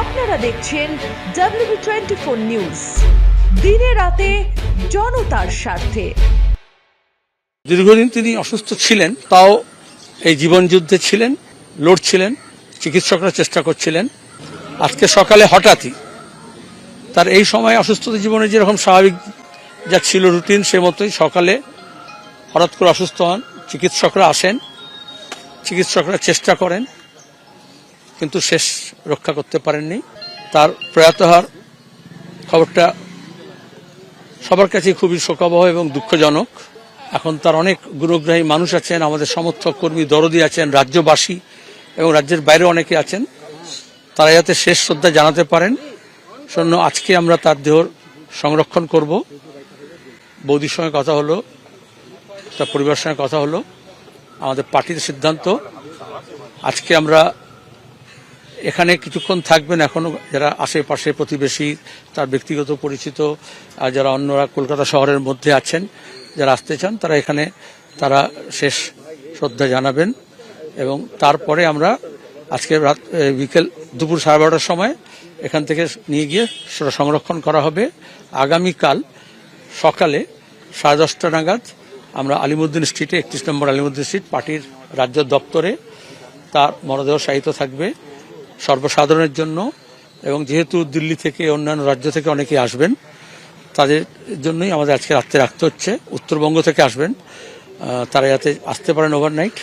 আপনারা দেখছেন W twenty four news দিনে রাতে জনতার স্বার্থে। দীর্ঘদিন তিনি অসুস্থ ছিলেন, তাও এই জীবন যুদ্ধে ছিলেন, লড়ছিলেন, চিকিৎসকরা চেষ্টা করছিলেন। আজকে সকালে হঠাৎই তার এই সময় অসুস্থতা জীবনে যেরকম স্বাভাবিক যা ছিল রুটিন, সে মতোই সকালে হঠাৎ করে অসুস্থ হন, চিকিৎসকরা আসেন, চিকিৎসকরা চেষ্টা করেন। কিন্তু শেষ রক্ষা করতে পারেননি। তার প্রয়াত হওয়ার খবরটা সবার কাছে খুবই শোকাবহ এবং দুঃখজনক। এখন তার অনেক গুণগ্রাহী মানুষ আছেন, আমাদের সমর্থক, কর্মী, দরদি আছেন, রাজ্যবাসী এবং রাজ্যের বাইরে অনেকে আছেন। তারা যাতে শেষ শ্রদ্ধা জানাতে পারেন শূন্য আজকে আমরা তার দেহ সংরক্ষণ করব। বৌদির সঙ্গে কথা হলো, তার পরিবারের সঙ্গে কথা হলো, আমাদের পার্টির সিদ্ধান্ত। আজকে আমরা এখানে কিছুক্ষণ থাকবেন এখনও যারা আশেপাশে প্রতিবেশী, তার ব্যক্তিগত পরিচিত, আর যারা অন্যরা কলকাতা শহরের মধ্যে আছেন, যারা আসতে চান, তারা এখানে তারা শেষ শ্রদ্ধা জানাবেন। এবং তারপরে আমরা আজকে রাত বিকেল দুপুর সাড়ে বারোটার সময় এখান থেকে নিয়ে গিয়ে সেটা সংরক্ষণ করা হবে। আগামীকাল সকালে সাড়ে দশটা নাগাদ আমরা আলিমুদ্দিন স্ট্রিটে, একত্রিশ নম্বর আলিমুদ্দিন স্ট্রিট, পার্টির রাজ্য দপ্তরে তার মরদেহ সাহিত্য থাকবে। সর্বসাধারণের জন্য এবং যেহেতু দিল্লি থেকে অন্যান্য রাজ্য থেকে অনেকে আসবেন, তাদের জন্যই আমাদের আজকে রাত্রে রাখতে হচ্ছে। উত্তরবঙ্গ থেকে আসবেন তারা যাতে আসতে পারেন ওভারনাইট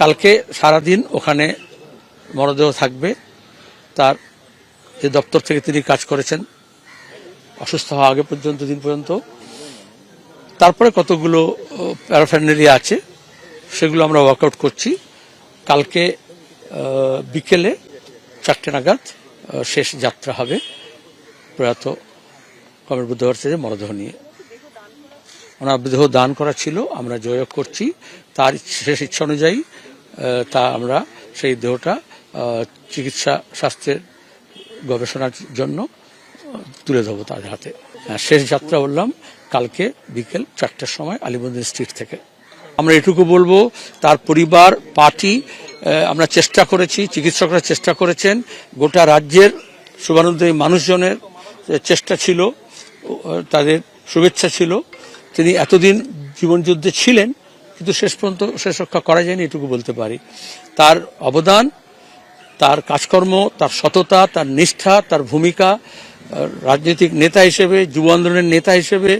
কালকে সারাদিন ওখানে মরদেহ থাকবে। তার যে দপ্তর থেকে তিনি কাজ করেছেন, অসুস্থ হওয়া আগে পর্যন্ত, দিন পর্যন্ত। তারপরে কতগুলো প্যারাফ্যান্ডেলিয়া আছে, সেগুলো আমরা ওয়ার্কআউট করছি। কালকে বিকেলে চারটে নাগাদ শেষ যাত্রা হবে প্রয়াত কমর বুদ্ধভট্টাচার্যের মরদেহ নিয়ে। ওনার দেহ দান করা ছিল আমরা যোগাযোগ করছি। তার শেষ ইচ্ছা অনুযায়ী তা আমরা সেই দেহটা চিকিৎসা স্বাস্থ্যের গবেষণার জন্য তুলে দেবো তার হাতে। হ্যাঁ, শেষ যাত্রা বললাম কালকে বিকেল চারটার সময় আলিবন্দি স্ট্রিট থেকে। আমরা এটুকু বলব তার পরিবার পার্টি আমরা চেষ্টা করেছি, চিকিৎসকরা চেষ্টা করেছেন। গোটা রাজ্যের শুভানুদ্দয়ী মানুষজনের চেষ্টা ছিল তাদের শুভেচ্ছা ছিল। তিনি এতদিন জীবনযুদ্ধে ছিলেন, কিন্তু শেষ পর্যন্ত শেষ রক্ষা করা যায়নি, এটুকু বলতে পারি। তার অবদান, তার কাজকর্ম, তার সততা, তার নিষ্ঠা, তার ভূমিকা রাজনৈতিক নেতা হিসেবে, যুব আন্দোলনের নেতা হিসেবে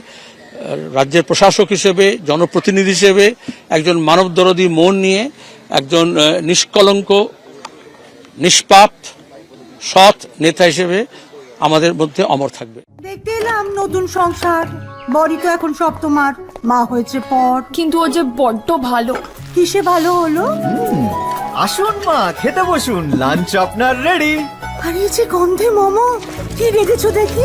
রাজ্যের প্রশাসক হিসেবে, জনপ্রতিনিধি হিসেবে, একজন মানবদরদী মন নিয়ে একজন নিষ্কলঙ্ক নিষ্পাপ সৎ নেতা হিসেবে আমাদের মধ্যে অমর থাকবে। দেখতে এলাম নতুন সংসার। বড়ি তো এখন সব তোমার। মা হয়েছে পর। কিন্তু ও যে বড্ড ভালো। কিসে ভালো হলো? আসুন মা খেতে বসুন। লাঞ্চ আপনার রেডি আর এই যে গন্ধে মোমো কি রেখেছো দেখি?